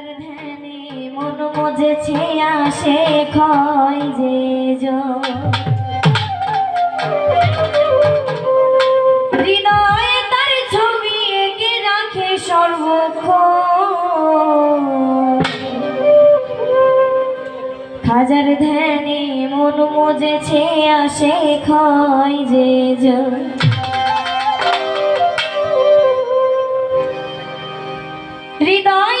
আপনার তার ছবি এঁকে রাখে সর্বক্ষ হাজার ধ্যানে মন মজেছে আসে খয় যে জয় হৃদয়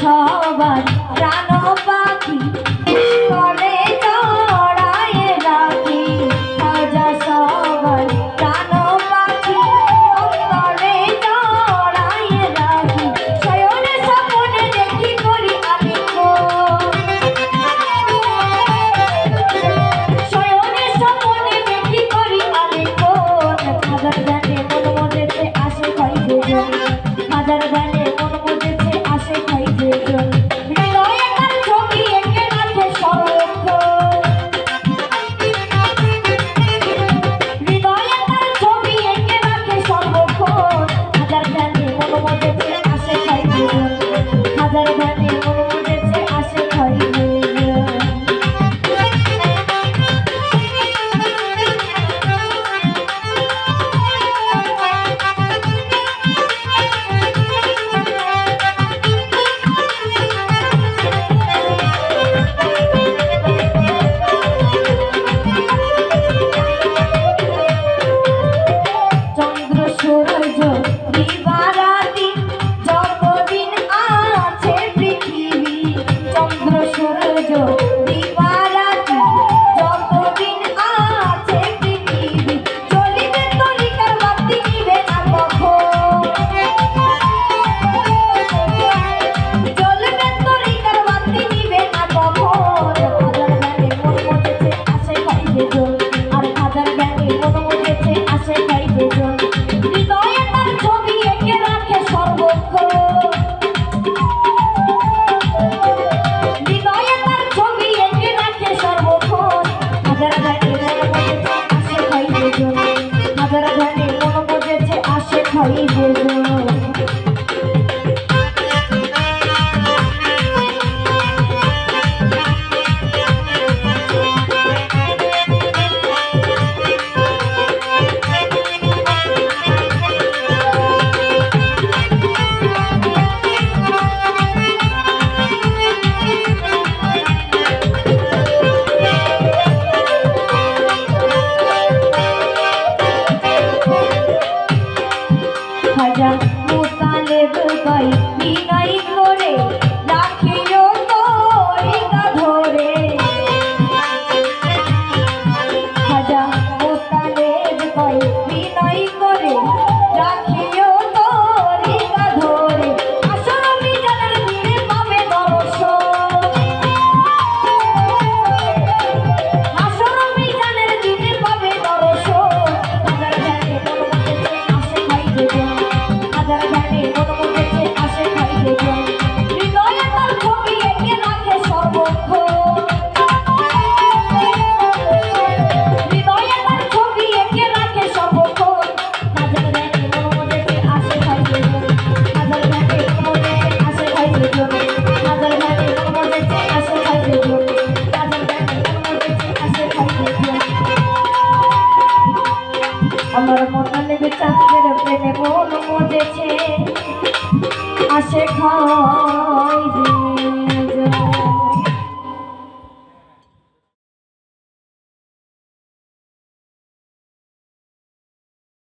সবার জানো পাখি করে। Viva! 好一点。আসে খাই